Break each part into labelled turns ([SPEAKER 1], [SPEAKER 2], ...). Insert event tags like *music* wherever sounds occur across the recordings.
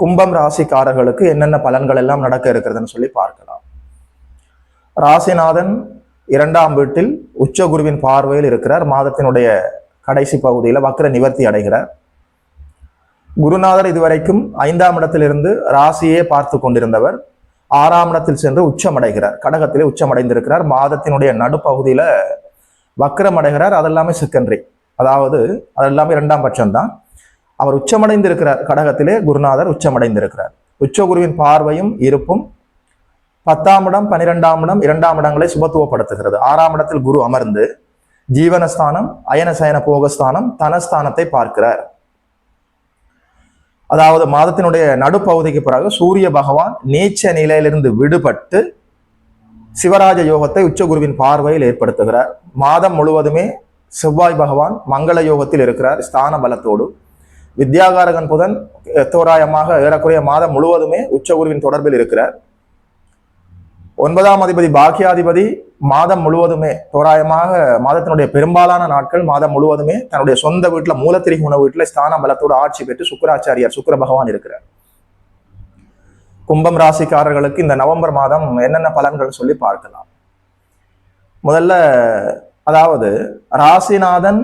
[SPEAKER 1] கும்பம் ராசிக்காரர்களுக்கு என்னென்ன பலன்கள் எல்லாம் நடக்க இருக்கிறதுன்னு சொல்லி பார்க்கலாம். ராசிநாதன் இரண்டாம் வீட்டில் உச்ச குருவின் பார்வையில் இருக்கிறார். மாதத்தினுடைய கடைசி பகுதியில் வக்ர நிவர்த்தி அடைகிறார். குருநாதர் இதுவரைக்கும் ஐந்தாம் இடத்திலிருந்து ராசியே பார்த்து கொண்டிருந்தவர். ஆறாம் இடத்தில் சென்று உச்சமடைகிறார் கடகத்திலே உச்சமடைந்திருக்கிறார் மாதத்தினுடைய நடுப்பகுதியில் வக்ரம் அடைகிறார். அதெல்லாமே செகண்டரி அதாவது அதெல்லாமே இரண்டாம் பட்சம்தான். அவர் உச்சமடைந்திருக்கிறார். கடகத்திலே குருநாதர் உச்சமடைந்திருக்கிறார். உச்சகுருவின் பார்வையும் இருப்பும் பத்தாம் இடம் பனிரெண்டாம் இடம் இரண்டாம் இடங்களை சுபத்துவப்படுத்துகிறது. ஆறாம் இடத்தில் குரு அமர்ந்து ஜீவனஸ்தானம் அயனசயன போகஸ்தானம் தனஸ்தானத்தை பார்க்கிறார். அதாவது மாதத்தினுடைய நடுப்பகுதிக்கு பிறகு சூரிய பகவான் நீச்ச நிலையிலிருந்து விடுபட்டு சிவராஜ யோகத்தை உச்சகுருவின் பார்வையில் ஏற்படுத்துகிறார். மாதம் முழுவதுமே செவ்வாய் பகவான் மங்கள யோகத்தில் இருக்கிறார். ஸ்தான பலத்தோடு வித்யாகாரகன் புதன் தோராயமாக ஏறக்குறைய மாதம் முழுவதுமே உச்சகுருவின் தொடர்பில் இருக்கிறார். ஒன்பதாம் அதிபதி பாக்கியாதிபதி மாதம் முழுவதுமே தோராயமாக மாதத்தினுடைய பெரும்பாலான நாட்கள் மாதம் முழுவதுமே தன்னுடைய சொந்த வீட்டுல உணவு வீட்டில் ஸ்தான பலத்தோடு ஆட்சி பெற்று சுக்கராச்சாரியார் சுக்கர பகவான் இருக்கிறார். கும்பம் ராசிக்காரர்களுக்கு இந்த நவம்பர் மாதம் என்னென்ன பலன்கள் சொல்லி பார்க்கலாம். முதல்ல அதாவது ராசிநாதன்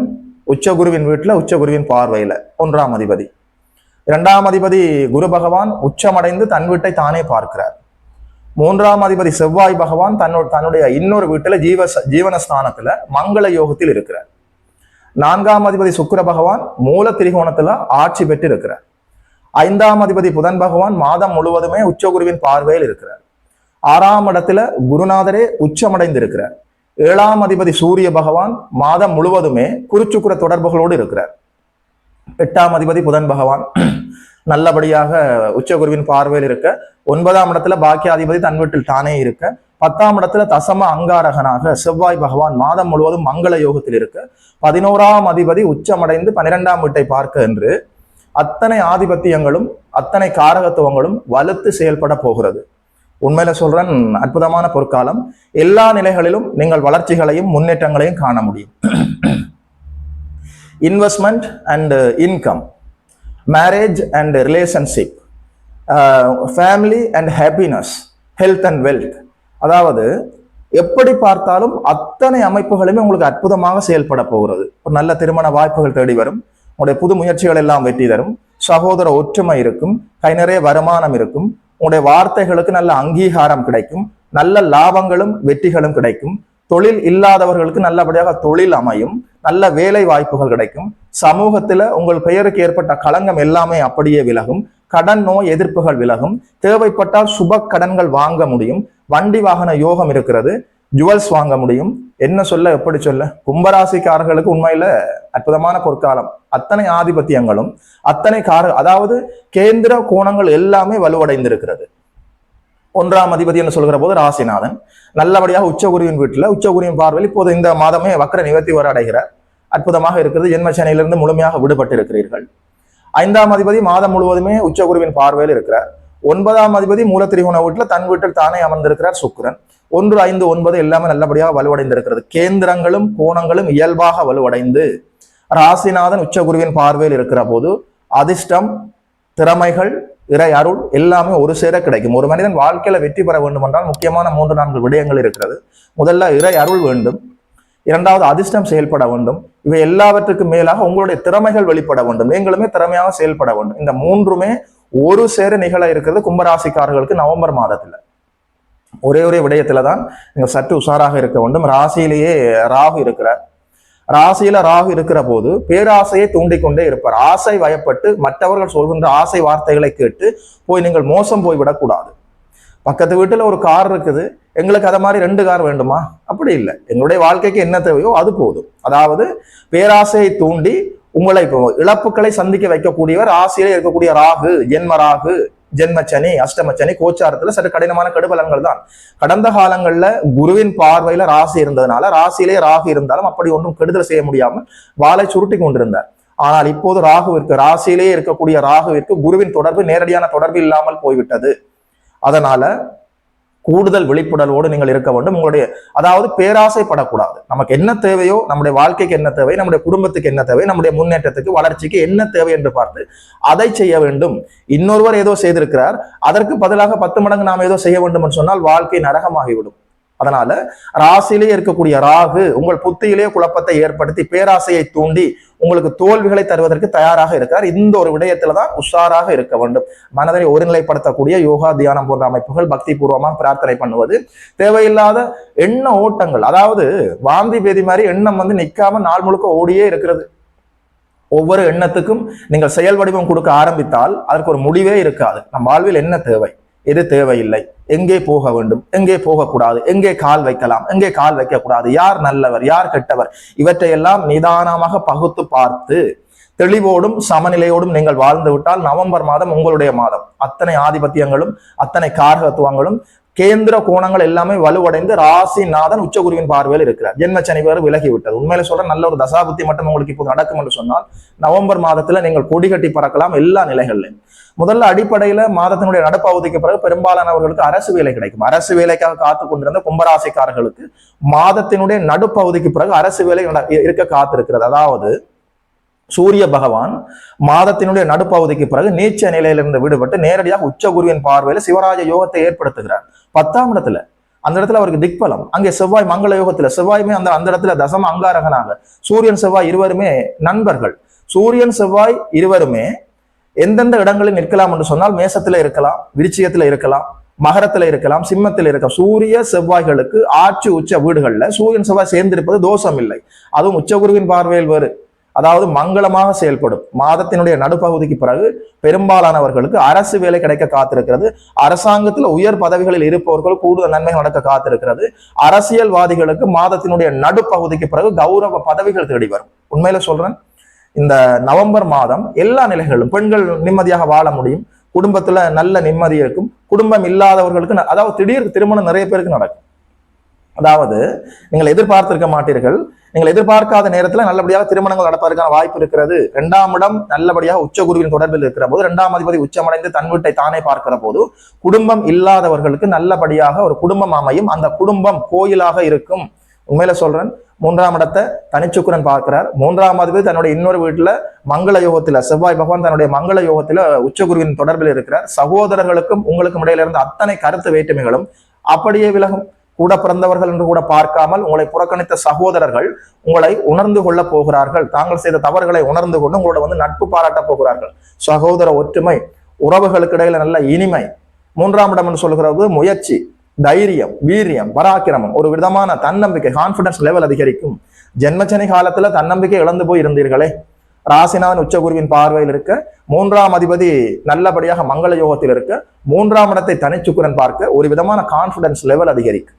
[SPEAKER 1] உச்சகுருவின் வீட்டில் உச்சகுருவின் பார்வையில் ஒன்றாம் அதிபதி. இரண்டாம் அதிபதி குரு பகவான் உச்சமடைந்து தன் வீட்டை தானே பார்க்கிறார். மூன்றாம் அதிபதி செவ்வாய் பகவான் தன்னோட தன்னுடைய இன்னொரு வீட்டில் ஜீவ ஜீவனஸ்தானத்துல மங்கள யோகத்தில் இருக்கிறார். நான்காம் அதிபதி சுக்கர பகவான் மூல திரிகோணத்தில் ஆட்சி பெற்று இருக்கிறார் ஐந்தாம் அதிபதி புதன் பகவான் மாதம் முழுவதுமே உச்சகுருவின் பார்வையில் இருக்கிறார். ஆறாம் இடத்துல குருநாதரே உச்சமடைந்திருக்கிறார். ஏழாம் அதிபதி சூரிய பகவான் மாதம் முழுவதுமே குருச்சுக்குர தொடர்புகளோடு இருக்கிறார். எட்டாம் அதிபதி புதன் பகவான் *clears throat* நல்லபடியாக உச்சகுருவின் பார்வையில் இருக்க ஒன்பதாம் இடத்துல பாக்கியாதிபதி தன் வீட்டில் தானே இருக்க பத்தாம் இடத்துல தசம அங்காரகனாக செவ்வாய் பகவான் மாதம் முழுவதும் மங்கள யோகத்தில் இருக்க பதினோராம் அதிபதி உச்சமடைந்து பனிரெண்டாம் வீட்டை பார்க்க என்று அத்தனை ஆதிபத்தியங்களும் அத்தனை காரகத்துவங்களும் வலுத்து செயல்பட போகிறது. உண்மையில சொல்றேன் அற்புதமான பொற்காலம். எல்லா நிலைகளிலும் நீங்கள் வளர்ச்சிகளையும் முன்னேற்றங்களையும் காண முடியும். Investment and income marriage and relationship family and happiness health and wealth அதாவது எப்படி பார்த்தாலும் அத்தனை அமைப்புகளுமே உங்களுக்கு அற்புதமாக செயல்பட போகிறது. ஒரு நல்ல திருமண வாய்ப்புகள் தேடி வரும். உங்களுடைய புது முயற்சிகள் எல்லாம் வெற்றி தரும். சகோதர ஒற்றுமை இருக்கும். கை நிறைய வருமானம் இருக்கும். உங்களுடைய வார்த்தைகளுக்கு நல்ல அங்கீகாரம் கிடைக்கும். நல்ல லாபங்களும் வெற்றிகளும் கிடைக்கும். தொழில் இல்லாதவர்களுக்கு நல்லபடியாக தொழில் அமையும். நல்ல வேலை வாய்ப்புகள் கிடைக்கும். சமூகத்துல உங்கள் பெயருக்கு ஏற்பட்ட களங்கம் எல்லாமே அப்படியே விலகும். கடன் நோய் எதிர்ப்புகள் விலகும். தேவைப்பட்டால் சுப கடன்கள் வாங்க முடியும். வண்டி வாகன யோகம் இருக்கிறது. ஜுவல்ஸ் வாங்க முடியும். என்ன சொல்ல எப்படி சொல்ல? கும்பராசிக்காரர்களுக்கு உண்மையில அற்புதமான பொற்காலம். அத்தனை ஆதிபத்தியங்களும் அத்தனை கார அதாவது கேந்திர கோணங்கள் எல்லாமே வலுவடைந்திருக்கிறது. ஒன்றாம் அதிபதி என்று சொல்கிற போது ராசிநாதன் நல்லபடியாக உச்சகுருவின் வீட்டில் உச்சகுருவின் பார்வையில் இப்போது இந்த மாதமே வக்கர நிவர்த்தி வர அடைகிறார். அற்புதமாக இருக்கிறது. ஜென்மசனையிலிருந்து முழுமையாக விடுபட்டு இருக்கிறீர்கள் ஐந்தாம் அதிபதி மாதம் முழுவதுமே உச்சகுருவின் பார்வையில் இருக்கிறார். ஒன்பதாம் அதிபதி மூலத்திரிகுண வீட்டில் தன் வீட்டில் தானே அமர்ந்திருக்கிறார் சுக்கிரன். ஒன்று ஐந்து ஒன்பது எல்லாமே நல்லபடியாக வலுவடைந்திருக்கிறது. கேந்திரங்களும் கோணங்களும் இயல்பாக வலுவடைந்து ராசிநாதன் உச்சகுருவின் பார்வையில் இருக்கிற போது அதிர்ஷ்டம் திறமைகள் இறை அருள் எல்லாமே ஒரு சேர கிடைக்கும். ஒரு மனிதன் வாழ்க்கையில வெற்றி பெற வேண்டும் என்றால் முக்கியமான மூன்று நான்கு விடயங்கள் இருக்கிறது. முதல்ல இறை அருள் வேண்டும். இரண்டாவது அதிர்ஷ்டம் செயல்பட வேண்டும். இவை எல்லாவற்றுக்கும் மேலாக உங்களுடைய திறமைகள் வெளிப்பட வேண்டும். நீங்களுமே திறமையாக செயல்பட வேண்டும். இந்த மூன்றுமே ஒரு சேர நிகழ இருக்கிறது கும்பராசிக்காரர்களுக்கு நவம்பர் மாதத்துல. ஒரே ஒரே விடயத்துல தான் நீங்கள் சற்று உஷாராக இருக்க வேண்டும். ராசியிலேயே ராகு இருக்கிறார். ராசியில ராகு இருக்கிற போது பேராசையை தூண்டிக்கொண்டே இருப்பார். ஆசை வயப்பட்டு மற்றவர்கள் சொல்கின்ற ஆசை வார்த்தைகளை கேட்டு போய் நீங்கள் மோசம் போய் விடக்கூடாது. பக்கத்து வீட்டில் ஒரு கார் இருக்குது. எங்களுக்கு அதை மாதிரி ரெண்டு கார் வேண்டுமா? அப்படி இல்லை. எங்களுடைய வாழ்க்கைக்கு என்ன தேவையோ அது போதும். அதாவது பேராசையை தூண்டி உங்களை இப்போ இழப்புகளை சந்திக்க வைக்கக்கூடியவர் ஆசையில இருக்கக்கூடிய ராகு ஜென்ம ராகு. ஜென்மச்சனி அஷ்டமச்சனி கோச்சாரத்துல சற்று கடினமான கடுபலன்கள் தான் கடந்த காலங்கள்ல குருவின் பார்வையில ராசி இருந்ததுனால ராசியிலே ராகு இருந்தாலும் அப்படி ஒன்றும் கெடுதல் செய்ய முடியாமல் வாளை சுருட்டி கொண்டிருந்தார். ஆனால் இப்போது ராகுவிற்கு ராசியிலே இருக்கக்கூடிய ராகுவிற்கு குருவின் தொடர்பு நேரடியான தொடர்பு இல்லாமல் போய்விட்டது. அதனால கூடுதல் விழிப்புணர்வோடு நீங்கள் இருக்க வேண்டும். உங்களுடைய அதாவது பேராசைப்படக்கூடாது. நமக்கு என்ன தேவையோ நம்முடைய வாழ்க்கைக்கு என்ன தேவை நம்முடைய குடும்பத்துக்கு என்ன தேவை நம்முடைய முன்னேற்றத்துக்கு வளர்ச்சிக்கு என்ன தேவை என்று பார்த்து அதை செய்ய வேண்டும். இன்னொருவர் ஏதோ செய்திருக்கிறார். அதற்கு பதிலாக பத்து மடங்கு நாம் ஏதோ செய்ய வேண்டும் என்று சொன்னால் வாழ்க்கை நரகமாகிவிடும். அதனால ராசியிலே இருக்கக்கூடிய ராகு உங்கள் புத்தியிலே குழப்பத்தை ஏற்படுத்தி பேராசையை தூண்டி உங்களுக்கு தோல்விகளை தருவதற்கு தயாராக இருக்கிறார் இந்த ஒரு விடயத்துல தான் உஷாராக இருக்க வேண்டும். மனதை ஒருநிலைப்படுத்தக்கூடிய யோகா தியானம் போன்ற அமைப்புகள் பக்தி பூர்வமாக பிரார்த்தனை பண்ணுவது. தேவையில்லாத எண்ண ஓட்டங்கள் அதாவது வாந்தி பேதி மாதிரி எண்ணம் வந்து நிற்காம நாள் முழுக்க ஓடியே இருக்கிறது. ஒவ்வொரு எண்ணத்துக்கும் நீங்கள் செயல் வடிவம் கொடுக்க ஆரம்பித்தால் அதற்கு ஒரு முடிவே இருக்காது. நம் வாழ்வில் என்ன தேவை? எது தேவையில்லை. எங்கே போக வேண்டும்? எங்கே போகக்கூடாது? எங்கே கால் வைக்கலாம்? எங்கே கால் வைக்கக்கூடாது? யார் நல்லவர்? யார் கெட்டவர்? இவற்றையெல்லாம் நிதானமாக பகுத்து பார்த்து தெளிவோடும் சமநிலையோடும் நீங்கள் வாழ்ந்து விட்டால் நவம்பர் மாதம் உங்களுடைய மாதம். அத்தனை ஆதிபத்தியங்களும் அத்தனை காரகத்துவங்களும் கேந்திர கோணங்கள் எல்லாமே வலுவடைந்து ராசிநாதன் உச்சகுருவின் பார்வையில் இருக்கிறார். ஜென்ம சனி வேறு விலகி விட்டது. உண்மையில சொல்ற நல்ல ஒரு தசாபுத்தி மட்டும் உங்களுக்கு இப்போ நடக்கும் என்று சொன்னால் நவம்பர் மாதத்துல நீங்கள் கொடி கட்டி பறக்கலாம் எல்லா நிலைகள்லையும் முதல்ல அடிப்படையில மாதத்தினுடைய நடப்பகுதிக்கு பிறகு பெரும்பாலானவர்களுக்கு அரசு வேலை கிடைக்கும். அரசு வேலைக்காக காத்து கொண்டிருந்த கும்பராசிக்காரர்களுக்கு மாதத்தினுடைய நடுப்பகுதிக்கு பிறகு அரசு வேலை இருக்க காத்திருக்கிறது. அதாவது சூரிய பகவான் மாதத்தினுடைய நடுப்பகுதிக்கு பிறகு நீச்ச நிலையிலிருந்து விடுபட்டு நேரடியாக உச்ச குருவின் பார்வையில சிவராஜ யோகத்தை ஏற்படுத்துகிறார். பத்தாம் இடத்துல. அந்த இடத்துல அவருக்கு திக்பலம். அங்கே செவ்வாய் மங்கள யோகத்துல செவ்வாயுமே அந்த அந்த இடத்துல தசம அங்காரகனாக. சூரியன் செவ்வாய் இருவருமே நண்பர்கள். சூரியன் செவ்வாய் இருவருமே எந்தெந்த இடங்களில் நிற்கலாம் என்று சொன்னால் மேசத்துல இருக்கலாம் விருச்சியத்துல இருக்கலாம் மகரத்துல இருக்கலாம் சிம்மத்தில் இருக்க சூரிய செவ்வாய்களுக்கு ஆட்சி உச்ச வீடுகள்ல சூரியன் செவ்வாய் சேர்ந்திருப்பது தோஷம் இல்லை. அதுவும் உச்சகுருவின் பார்வையில் வேறு. அதாவது மங்களமாக செயல்படும். மாதத்தினுடைய நடுப்பகுதிக்கு பிறகு பெரும்பாலானவர்களுக்கு அரசு வேலை கிடைக்க காத்திருக்கிறது. அரசாங்கத்தில் உயர் பதவிகளில் இருப்பவர்கள் கூடுதல் நன்மைகள் நடக்க காத்திருக்கிறது. அரசியல்வாதிகளுக்கு மாதத்தினுடைய நடுப்பகுதிக்கு பிறகு கௌரவ பதவிகள் தேடி வரும். உண்மையில சொல்றேன். இந்த நவம்பர் மாதம் எல்லா நிலைகளிலும் பெண்கள் நிம்மதியாக வாழ முடியும். குடும்பத்துல நல்ல நிம்மதி இருக்கும். குடும்பம் இல்லாதவர்களுக்கு அதாவது திடீர் திருமணம் நிறைய பேருக்கு நடக்கும். அதாவது நீங்கள் எதிர்பார்த்திருக்க மாட்டீர்கள். நீங்கள் எதிர்பார்க்காத நேரத்தில் நல்லபடியாக திருமணங்கள் நடப்பதற்கான வாய்ப்பு இருக்கிறது. இரண்டாம் இடம் நல்லபடியாக உச்ச குருவின் தொடர்பில் இருக்கிற போது இரண்டாம் அதிபதி உச்சமடைந்து தன் வீட்டை தானே பார்க்கிற போது குடும்பம் இல்லாதவர்களுக்கு நல்லபடியாக ஒரு குடும்பம் அமையும். அந்த குடும்பம் கோயிலாக இருக்கும். உண்மையில சொல்றேன் மூன்றாம் இடத்தை தனிச்சுக்குரன் பார்க்கிறார். மூன்றாம் அதிபதி தன்னுடைய இன்னொரு வீட்டுல மங்கள யோகத்துல செவ்வாய் பகவான் தன்னுடைய மங்கள யோகத்துல உச்சகுருவின் தொடர்பில் இருக்கிறார். சகோதரர்களுக்கும் உங்களுக்கும் இடையில இருந்த அத்தனை கருத்து வேற்றுமைகளும் அப்படியே விலகும். கூட பிறந்தவர்கள் என்று கூட பார்க்காமல் உங்களை புறக்கணித்த சகோதரர்கள் உங்களை உணர்ந்து கொள்ள போகிறார்கள். தாங்கள் செய்த தவறுகளை உணர்ந்து கொண்டு உங்களோட வந்து நட்பு பாராட்ட போகிறார்கள். சகோதர ஒற்றுமை உறவுகளுக்கு இடையில நல்ல இனிமை மூன்றாம் இடம் என்று சொல்கிறது முயற்சி தைரியம் வீரியம் பராக்கிரமம். ஒரு விதமான தன்னம்பிக்கை கான்பிடன்ஸ் லெவல் அதிகரிக்கும். ஜென்மச்சனி காலத்துல தன்னம்பிக்கை இழந்து போய் இருந்தீர்களே. ராசிநாதன் உச்சகுருவின் பார்வையில் இருக்க மூன்றாம் அதிபதி நல்லபடியாக மங்கள யோகத்தில் இருக்க மூன்றாம் இடத்தை தனிச்சுக்குரன் பார்க்க ஒரு விதமான கான்பிடன்ஸ் லெவல் அதிகரிக்கும்.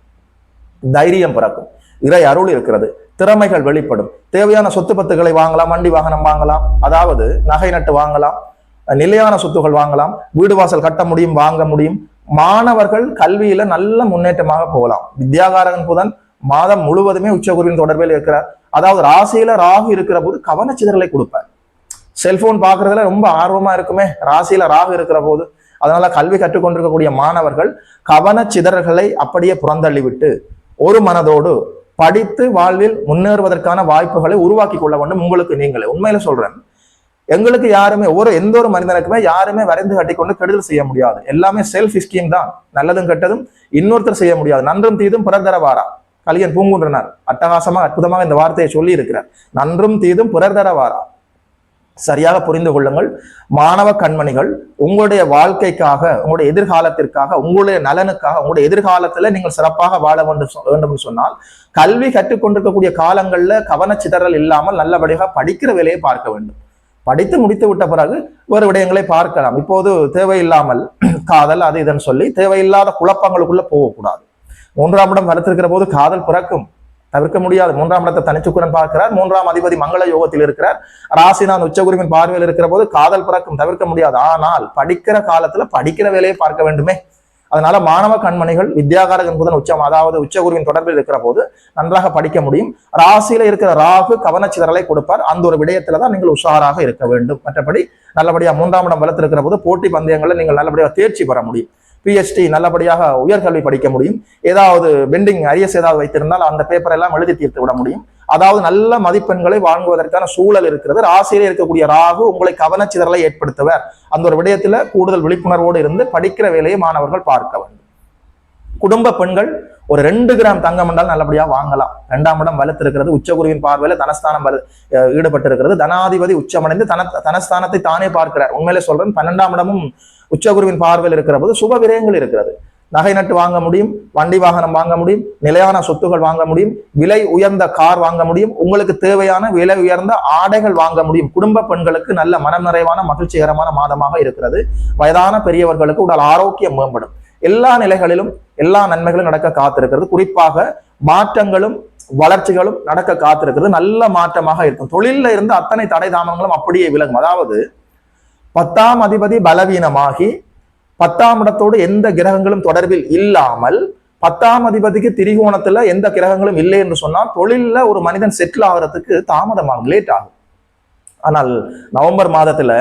[SPEAKER 1] தைரியம் பிறக்கும். இறை அருள் இருக்கிறது. திறமைகள் வெளிப்படும். தேவையான சொத்து பத்துகளை வாங்கலாம் வண்டி வாகனம் வாங்கலாம் அதாவது நகை நட்டு வாங்கலாம் நிலையான சொத்துகள் வாங்கலாம் வீடு வாசல் கட்ட முடியும் வாங்க முடியும். மாணவர்கள் கல்வியில நல்ல முன்னேற்றமாக போகலாம். வித்யாகாரகன் புதன் மாதம் முழுவதுமே உச்சகுருவின் தொடர்பில் இருக்கிறார். அதாவது ராசியில ராகு இருக்கிற போது கவனச்சிதறலை கொடுப்பார். செல்போன் பார்க்கறதுல ரொம்ப ஆர்வமா இருக்குமே. ராசியில ராகு இருக்கிற போது. அதனால கல்வி கற்றுக்கொண்டிருக்கக்கூடிய மாணவர்கள் கவனச்சிதறல்களை அப்படியே புறந்தள்ளி விட்டு ஒரு மனதோடு படித்து வாழ்வில் முன்னேறுவதற்கான வாய்ப்புகளை உருவாக்கி கொள்ள வேண்டும் உங்களுக்கு நீங்களே. உண்மையில சொல்றேன். எங்களுக்கு யாருமே ஒரு எந்த ஒரு மனிதனுக்குமே யாருமே வரைந்து கட்டிக்கொண்டு கெடுதல் செய்ய முடியாது. எல்லாமே செல்ஃப் ஸ்கீம் தான். நல்லதும் கெட்டதும் இன்னொருத்தர் செய்ய முடியாது. நன்றும் தீதும் பிறர் தரவாரா கலியன் பூங்குன்றனார். அட்டகாசமாக அற்புதமாக இந்த வார்த்தையை சொல்லி இருக்கிறார் நன்றும் தீதும் பிறர் தரவாரா சரியாக புரிந்து கொள்ளுங்கள். மாணவ கண்மணிகள் உங்களுடைய வாழ்க்கைக்காக உங்களுடைய எதிர்காலத்திற்காக உங்களுடைய நலனுக்காக உங்களுடைய எதிர்காலத்துல நீங்கள் சிறப்பாக வாழ வேண்டும் சொ- வேண்டும் என்று சொன்னால் கல்வி கற்றுக்கொண்டிருக்கக்கூடிய காலங்கள்ல கவனச்சிதறல் இல்லாமல் நல்லபடியாக படிக்கிற வேலையை பார்க்க வேண்டும். படித்து முடித்து விட்ட பிறகு வேறு விடயங்களை பார்க்கலாம். இப்போது தேவையில்லாமல் *clears throat* காதல் அது இதுன்னு சொல்லி தேவையில்லாத குழப்பங்களுக்குள்ள போகக்கூடாது. மூன்றாம் இடம் வளர்த்திருக்கிற போது காதல் பிறக்கும். தவிர்க்க முடியாது. மூன்றாம் இடத்தை தனிச்சுக்குரன் பார்க்கிறார். மூன்றாம் அதிபதி மங்கள யோகத்தில் இருக்கிறார். ராசிநாத் உச்சகுருவின் பார்வையில் இருக்கிற போது காதல் பிறக்கும் தவிர்க்க முடியாது. ஆனால் படிக்கிற காலத்துல படிக்கிற வேலையை பார்க்க வேண்டுமே. அதனால மாணவ கண்மணிகள் வித்யாகாரகன் புதன் உச்சம் அதாவது உச்சகுருவின் தொடர்பில் இருக்கிற போது நன்றாக படிக்க முடியும். ராசியில இருக்கிற ராகு கவனச்சிதறலை கொடுப்பார். அந்த ஒரு விடயத்துல தான் நீங்கள் உஷாராக இருக்க வேண்டும். மற்றபடி நல்லபடியா மூன்றாம் இடம் வளர்த்திருக்கிற போது போட்டி பந்தயங்களில் நீங்கள் நல்லபடியாக தேர்ச்சி பெற முடியும். பிஹெச்டி நல்லபடியாக உயர்கல்வி படிக்க முடியும். ஏதாவது பெண்டிங் அரியஸ் ஏதாவது வைத்திருந்தால் அந்த பேப்பர் எல்லாம் எழுதி தீர்த்து விட முடியும். அதாவது நல்ல மதிப்பெண்களை வாங்குவதற்கான சூழல் இருக்கிறது. ராசியிலே இருக்கக்கூடிய ராகு உங்களை கவனச்சிதறலை ஏற்படுத்துவர். அந்த ஒரு விடயத்துல கூடுதல் விழிப்புணர்வோடு இருந்து படிக்கிற வேலையை மாணவர்கள் பார்க்க வேண்டும். குடும்ப பெண்கள் ஒரு ரெண்டு கிராம் தங்கம் என்றால் நல்லபடியாக வாங்கலாம். ரெண்டாம் இடம் வலுத்திருக்கிறது உச்சகுருவின் பார்வையில தனஸ்தானம் வலு ஈடுபட்டிருக்கிறது. தனாதிபதி உச்சமடைந்து தன தனஸ்தானத்தை தானே பார்க்கிறார். உண்மையிலே சொல்றேன் பன்னெண்டாம் இடமும் உச்சகுருவின் பார்வையில் இருக்கிற போது சுப விரயங்கள் இருக்கிறது. நகை நட்டு வாங்க முடியும் வண்டி வாகனம் வாங்க முடியும் நிலையான சொத்துகள் வாங்க முடியும் விலை உயர்ந்த கார் வாங்க முடியும் உங்களுக்கு தேவையான விலை உயர்ந்த ஆடைகள் வாங்க முடியும். குடும்ப பெண்களுக்கு நல்ல மனம் நிறைவான மகிழ்ச்சிகரமான மாதமாக இருக்கிறது. வயதான பெரியவர்களுக்கு உடல் ஆரோக்கியம் மேம்படும். எல்லா நிலைகளிலும் எல்லா நன்மைகளும் நடக்க காத்திருக்கிறது. குறிப்பாக மாற்றங்களும் வளர்ச்சிகளும் நடக்க காத்திருக்கிறது. நல்ல மாற்றமாக இருக்கும். தொழிலில் இருந்து அத்தனை தடை தாமங்களும் அப்படியே விலகும். அதாவது பத்தாம் அதிபதி பலவீனமாகி பத்தாம் இடத்தோடு எந்த கிரகங்களும் தொடர்பில் இல்லாமல் பத்தாம் அதிபதிக்கு திரிகோணத்துல எந்த கிரகங்களும் இல்லை என்று சொன்னால் தொழிலில் ஒரு மனிதன் செட்டில் ஆகிறதுக்கு தாமதமாகும் லேட் ஆகும். ஆனால் நவம்பர் மாதத்துல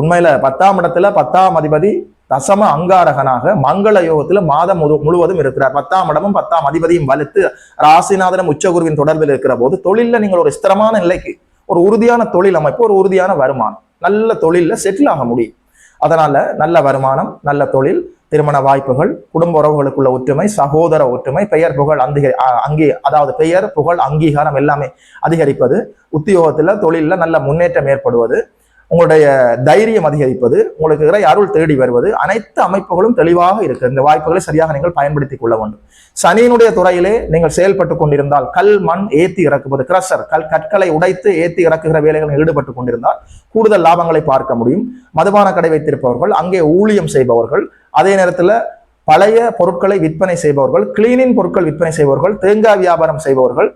[SPEAKER 1] உண்மையில பத்தாம் இடத்துல பத்தாம் அதிபதி தசம அங்காரகனாக மங்கள யோகத்துல மாதம் முழுவதும் இருக்கிறார். பத்தாம் இடமும் பத்தாம் அதிபதியும் வலுத்து ராசிநாதனம் உச்சகுருவின் தொடர்பில் இருக்கிற போது தொழில்ல நீங்கள் ஒரு ஸ்திரமான நிலைக்கு ஒரு உறுதியான தொழில் அமைப்பு ஒரு உறுதியான வருமானம். நல்ல தொழிலில் செட்டில் ஆக முடியும். அதனால நல்ல வருமானம் நல்ல தொழில் திருமண வாய்ப்புகள் குடும்ப உறவுகளுக்குள்ள ஒற்றுமை சகோதர ஒற்றுமை பெயர் புகழ் அங்கீ அங்கே அதாவது பெயர் புகழ் அங்கீகாரம் எல்லாமே அதிகரிப்பது உத்தியோகத்தில் தொழிலில் நல்ல முன்னேற்றம் ஏற்படுவது உங்களுடைய தைரியம் அதிகரிப்பது உங்களுக்கு இறை அருள் தேடி வருவது அனைத்து அமைப்புகளும் தெளிவாக இருக்கு இந்த வாய்ப்புகளை சரியாக நீங்கள் பயன்படுத்திக் கொள்ள வேண்டும். சனியினுடைய துறையிலே நீங்கள் செயல்பட்டு கொண்டிருந்தால் கல் மண் ஏத்தி இறக்குவது கிரஷர் கல் கற்களை உடைத்து ஏத்தி இறக்குகிற வேலைகளில் ஈடுபட்டு கொண்டிருந்தால் கூடுதல் லாபங்களை பார்க்க முடியும். மதுபான கடை வைத்திருப்பவர்கள் அங்கே ஊழியம் செய்பவர்கள் அதே நேரத்தில் பழைய பொருட்களை விற்பனை செய்பவர்கள் கிளீனிங் பொருட்கள் விற்பனை செய்பவர்கள் தேங்காய் வியாபாரம் செய்பவர்கள்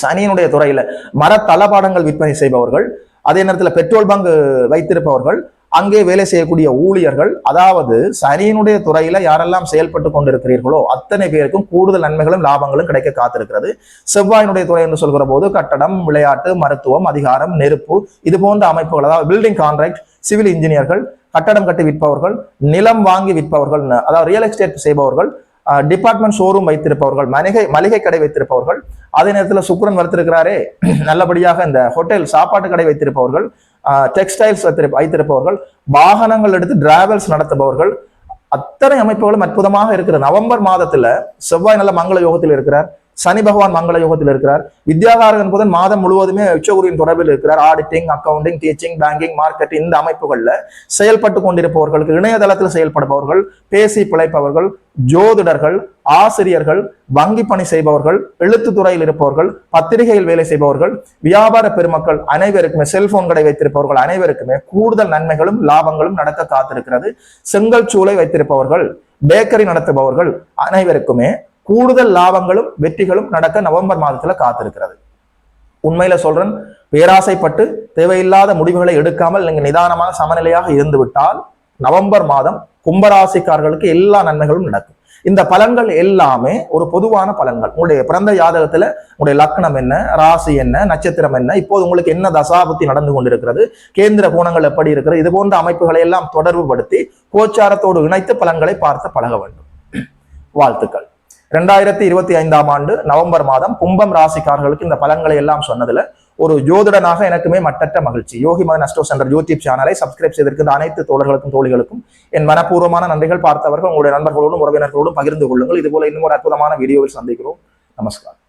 [SPEAKER 1] சனியினுடைய துறையில மர தளபாடங்கள் விற்பனை செய்பவர்கள் அதே நேரத்தில் பெட்ரோல் பங்க் வைத்திருப்பவர்கள் அங்கே வேலை செய்யக்கூடிய ஊழியர்கள் அதாவது சனியினுடைய துறையில யாரெல்லாம் செயல்பட்டு கொண்டிருக்கிறீர்களோ அத்தனை பேருக்கும் கூடுதல் நன்மைகளும் லாபங்களும் கிடைக்க காத்திருக்கிறது. செவ்வாயினுடைய துறை என்று சொல்கிற போது கட்டடம் விளையாட்டு மருத்துவம் அதிகாரம் நெருப்பு இது போன்ற அமைப்புகள் அதாவது பில்டிங் கான்ட்ராக்ட் சிவில் இன்ஜினியர்கள் கட்டடம் கட்டி விற்பவர்கள் நிலம் வாங்கி விற்பவர்கள் அதாவது ரியல் எஸ்டேட் செய்பவர்கள் டிபார்ட்மெண்ட் ஷோரூம் வைத்திருப்பவர்கள் மளிகை மளிகை கடை வைத்திருப்பவர்கள் அதே நேரத்தில் சுக்ரன் வளர்த்திருக்கிறாரே. நல்லபடியாக இந்த ஹோட்டல் சாப்பாட்டு கடை வைத்திருப்பவர்கள் டெக்ஸ்டைல்ஸ் வைத்திருப்பவர்கள் வாகனங்கள் எடுத்து டிராவல்ஸ் நடத்துபவர்கள் அத்தனை அமைப்புகளும் அற்புதமாக இருக்கிற நவம்பர் மாதத்துல செவ்வாய் நல்ல மங்கள யோகத்தில் இருக்கிறார். சனி பகவான் மங்கள யோகத்தில் இருக்கிறார். வித்யாகாரகன் புதன் மாதம் முழுவதுமே உச்சகுருவின் தொடர்பில் இருக்கிறார். Auditing accounting teaching banking marketing இந்த அமைப்புகளில் செயல்பட்டு கொண்டிருப்பவர்களுக்கு இணையதளத்தில் செயல்படுபவர்கள் பேசி பிழைப்பவர்கள் ஜோதிடர்கள் ஆசிரியர்கள் வங்கி பணி செய்பவர்கள் எழுத்துத்துறையில் இருப்பவர்கள் பத்திரிகையில் வேலை செய்பவர்கள் வியாபார பெருமக்கள் அனைவருக்குமே செல்போன் கடை வைத்திருப்பவர்கள் அனைவருக்குமே கூடுதல் நன்மைகளும் லாபங்களும் நடக்க காத்திருக்கிறது. செங்கல் சூளை வைத்திருப்பவர்கள் பேக்கரி நடத்துபவர்கள் அனைவருக்குமே கூடுதல் லாபங்களும் வெற்றிகளும் நடக்க நவம்பர் மாதத்துல காத்திருக்கிறது. உண்மையில சொல்றேன் பேராசைப்பட்டு தேவையில்லாத முடிவுகளை எடுக்காமல் நீங்க நிதானமாக சமநிலையாக இருந்து விட்டால் நவம்பர் மாதம் கும்பராசிக்காரர்களுக்கு எல்லா நன்மைகளும் நடக்கும். இந்த பலன்கள் எல்லாமே ஒரு பொதுவான பலன்கள். உங்களுடைய பிறந்த ஜாதகத்துல உங்களுடைய லக்னம் என்ன ராசி என்ன நட்சத்திரம் என்ன இப்போது உங்களுக்கு என்ன தசாபத்தி நடந்து கொண்டிருக்கிறது கேந்திர கோணங்கள் எப்படி இருக்கிறது இது போன்ற அமைப்புகளை எல்லாம் தொடர்புபடுத்தி கோச்சாரத்தோடு இணைத்து பலன்களை பார்த்து பழக வேண்டும். *clears throat* வாழ்த்துக்கள். ரெண்டாயிரத்தி இருபத்தி ஐந்தாம் ஆண்டு நவம்பர் மாதம் கும்பம் ராசிக்காரர்களுக்கு இந்த பலன்களை எல்லாம் சொன்னதுல ஒரு ஜோதிடனாக எனக்குமே மட்டற்ற மகிழ்ச்சி. Yogi Madan astro centre YouTube சேனலை சப்ஸ்கிரைப் செய்திருக்கிற அனைத்து தோழர்களுக்கும் தோழிகளுக்கும் என் மனப்பூர்வமான நன்றிகள் பார்த்தவர்கள் உங்களுடைய நண்பர்களோடும் உறவினர்களோடும் பகிர்ந்து கொள்ளுங்கள். இதுபோல இன்னும் ஒரு அற்புதமான வீடியோவில் சந்திக்கிறோம். நமஸ்காரம்